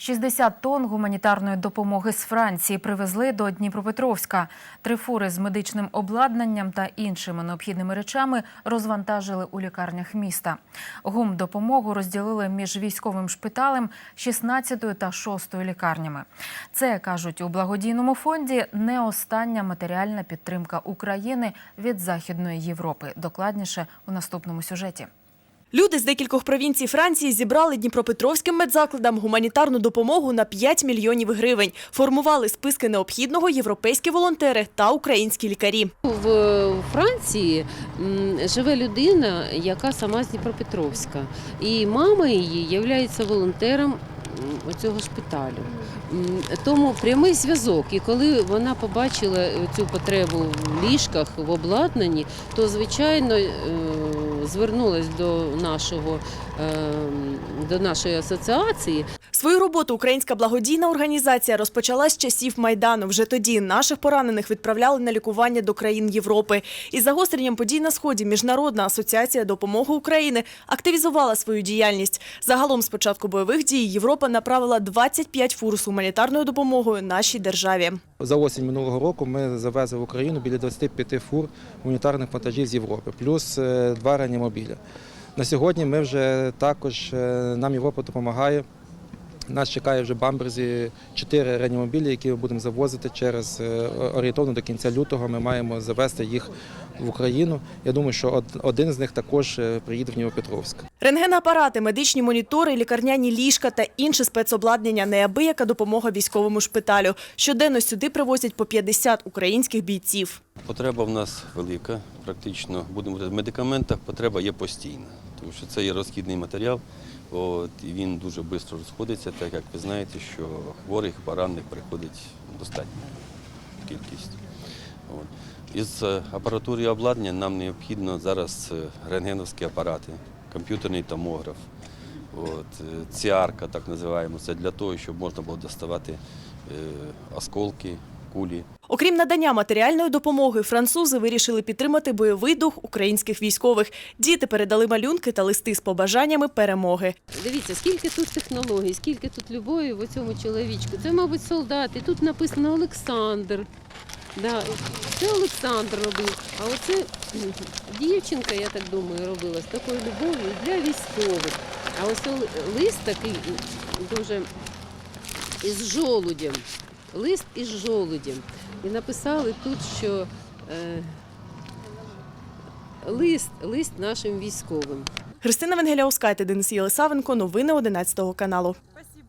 60 тонн гуманітарної допомоги з Франції привезли до Дніпропетровська. Три фури з медичним обладнанням та іншими необхідними речами розвантажили у лікарнях міста. Гумдопомогу розділили між військовим шпиталем, 16 та 6 лікарнями. Це кажуть у благодійному фонді не остання матеріальна підтримка України від Західної Європи. Докладніше у наступному сюжеті. Люди з декількох провінцій Франції зібрали Дніпропетровським медзакладам гуманітарну допомогу на 5 мільйонів гривень. Формували списки необхідного європейські волонтери та українські лікарі. В Франції живе людина, яка сама з Дніпропетровська. І мама її є волонтером цього шпиталю. Тому прямий зв'язок. І коли вона побачила цю потребу в ліжках, в обладнанні, то звичайно звернулась до нашого е, до нашої асоціації Свою роботу українська благодійна організація розпочала з часів Майдану. Вже тоді наших поранених відправляли на лікування до країн Європи. Із загостренням подій на сході Міжнародна асоціація допомоги України активізувала свою діяльність. Загалом з початку бойових дій Європа направила 25 фур з гуманітарною допомогою нашій державі. За осінь минулого року ми завезли в Україну біля 25 фур гуманітарних вантажів з Європи, плюс е, два реанімобіля. На сьогодні ми вже також, е, нам Європа допомагає. Нас чекає вже в Бамберзі 4 реанімобілі, які ми будемо завозити через е, орієнтовно до кінця лютого. Ми маємо завести їх в Україну. Я думаю, що один з них також е, приїде в Дніпропетровськ. Рентгенапарати, медичні монітори, лікарняні ліжка та інше спецобладнання – неабияка допомога військовому шпиталю. Щоденно сюди привозять по 50 українських бійців. Потреба в нас велика, практично будемо в медикаментах потреба є постійна, тому що це є розхідний матеріал, от, і він дуже швидко розходиться, так як ви знаєте, що хворих, поранених приходить достатня кількість. Із е, апаратури і обладнання нам необхідно зараз е, рентгеновські апарати, комп'ютерний томограф, от, е, ціарка, так називаємо, це для того, щоб можна було доставати е, осколки, кулі. Окрім надання матеріальної допомоги, французи вирішили підтримати бойовий дух українських військових. Діти передали малюнки та листи з побажаннями перемоги. Дивіться, скільки тут технологій, скільки тут любові в цьому чоловічку. Це, мабуть, солдат. І тут написано Олександр. Да, це Олександр робив. А оце дівчинка, я так думаю, робила з такою любов'ю для військових. А ось лист такий дуже із жолудем. Лист із жолудем. І написали тут, що е, лист, лист нашим військовим. Христина Венгеляускайте, Денис Єлисавенко. Новини 11 каналу.